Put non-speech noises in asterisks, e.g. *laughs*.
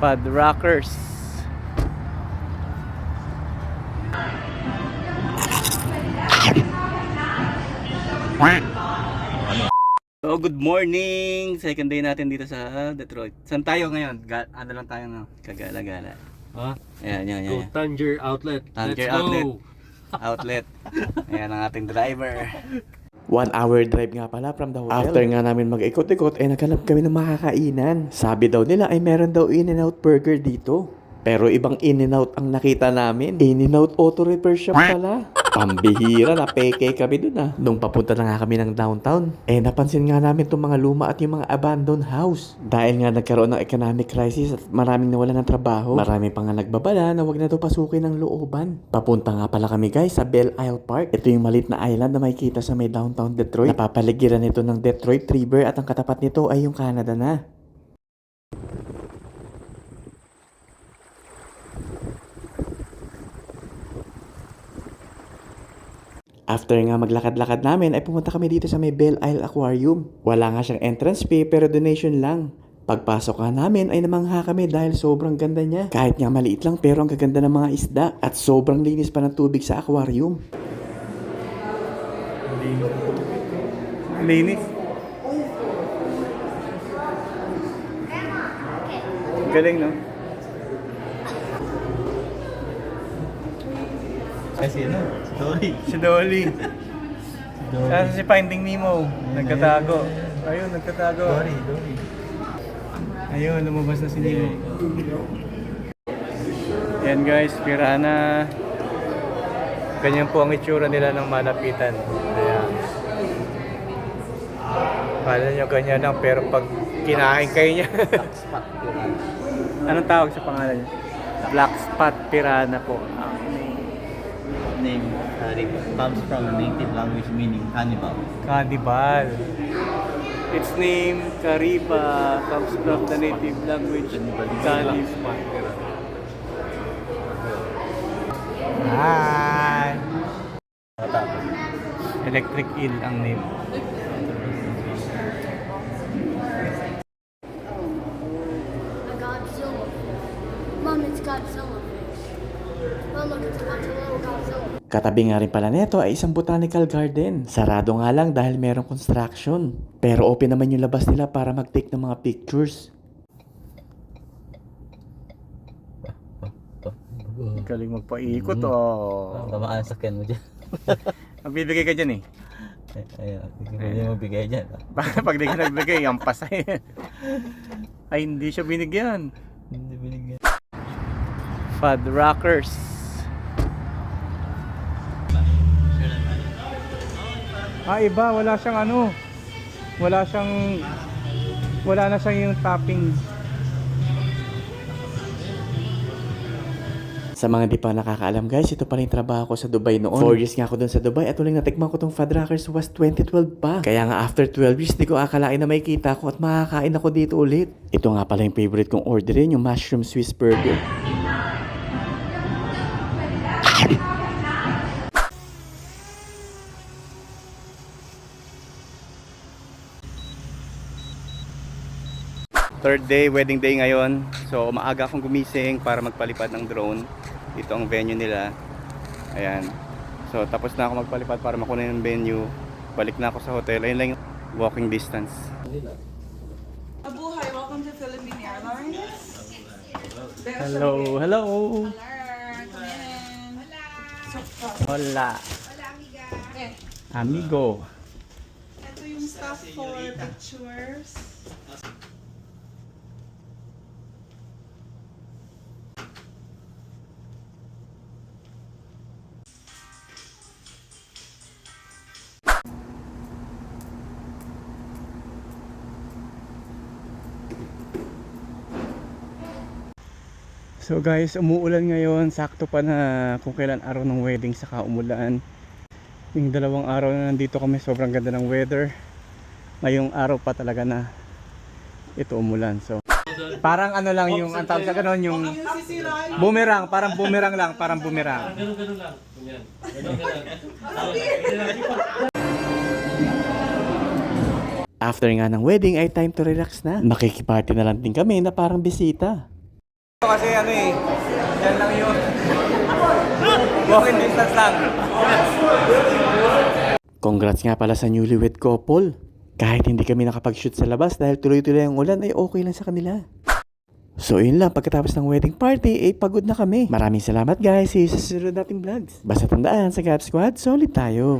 Fud Rockers. So, good morning! Second day natin dito sa Detroit. Saan tayo ngayon? Ga- ano lang tayo no? Kagala-gala. Ha? Ayan, yan, yan. Go yan. Tanger Outlet. Tanger Let's Outlet. go. Outlet. Ayan ang ating driver. One hour drive nga pala from the hotel. After nga namin mag-ikot-ikot, eh naghanap kami ng makakainan. Sabi daw nila ay meron daw In-N-Out Burger dito. Pero ibang In-N-Out ang nakita namin. In-N-Out Auto Repair Shop pala. Pambihira na peke kami dun ah. Nung papunta na nga kami ng downtown, eh napansin nga namin itong mga luma at yung mga abandoned house. Dahil nga nagkaroon ng economic crisis at maraming nawala ng trabaho, marami pa nga nagbabala na wag na daw pasukin ng looban. Papunta nga pala kami guys sa Belle Isle Park. Ito yung malit na island na makikita sa may downtown Detroit. Napapaligiran ito ng Detroit River at ang katapat nito ay yung Canada na. After nga maglakad-lakad namin ay pumunta kami dito sa may Belle Isle Aquarium. Wala nga siyang entrance fee pero donation lang. Pagpasok nga namin ay namangha kami dahil sobrang ganda niya. Kahit nga maliit lang pero ang gaganda ng mga isda at sobrang linis pa ng tubig sa aquarium. Linis. Galing, no? Kasi ano? Story. *laughs* Si Dolly. Kasi si Finding Nemo. Nagkatago. Ayun, nagkatago. Dory, Dory. Ayun, lumabas na si Nemo. Yan guys, pirana. Ganyan po ang itsura nila ng malapitan. Ayan. Kala nyo ganyan lang, pero pag kinain kayo niya. *laughs* Anong tawag sa pangalan niya? Black spot piranha po. Ah, name uh, it comes from a native language meaning cannibal. Cannibal. Its name, Kariba, comes from the native language Cannibal. Hi! Electric Eel ang name. a Godzilla. Mom, it's Godzilla Katabi nga rin pala nito ay isang botanical garden. Sarado nga lang dahil merong construction. Pero open naman yung labas nila para mag-take ng mga pictures. Galing magpaikot oh. Tamaan sa sakyan mo dyan. *laughs* Ang bibigay ka dyan eh. Ayun, hindi mo bigay dyan. Baka *laughs* pag di ka nagbigay, ang pasay. *laughs* Ay, hindi siya binigyan. Hindi binigyan. Fud Rockers. Ah, iba. Wala siyang ano. Wala siyang... Wala na siyang yung topping. Sa mga di pa nakakaalam guys, ito pala yung trabaho ko sa Dubai noon. 4 years nga ako dun sa Dubai at uling natikman ko tong Fad Rockers was 2012 pa. Kaya nga after 12 years, di ko akalain na may kita ko at makakain ako dito ulit. Ito nga pala yung favorite kong orderin, yung mushroom Swiss burger. Third day, wedding day ngayon. So, maaga akong gumising para magpalipad ng drone. Dito ang venue nila. Ayan. So, tapos na ako magpalipad para makunin yung venue. Balik na ako sa hotel. Ayun lang yung walking distance. Abuhay, welcome to Philippine Airlines. Hello, hello. In. Hola. Amigo. Ito yung stuff for pictures. So guys, umuulan ngayon. Sakto pa na kung kailan araw ng wedding saka umulan. Yung dalawang araw na nandito kami, sobrang ganda ng weather. Ngayong araw pa talaga na ito umulan. So parang ano lang yung ang tawag sa ganun yung boomerang, parang boomerang lang, parang boomerang. Ganun, ganun lang. Ganun. After nga ng wedding ay time to relax na. Makikiparty na lang din kami na parang bisita. Kasi ano eh, yan lang yun. Walking distance lang. Congrats nga pala sa newlywed couple. Kahit hindi kami nakapag-shoot sa labas dahil tuloy-tuloy ang ulan ay okay lang sa kanila. So yun lang, pagkatapos ng wedding party, ay pagod na kami. Maraming salamat guys, see you sa susunod nating vlogs. Basta tandaan, sa Gap Squad, solid tayo.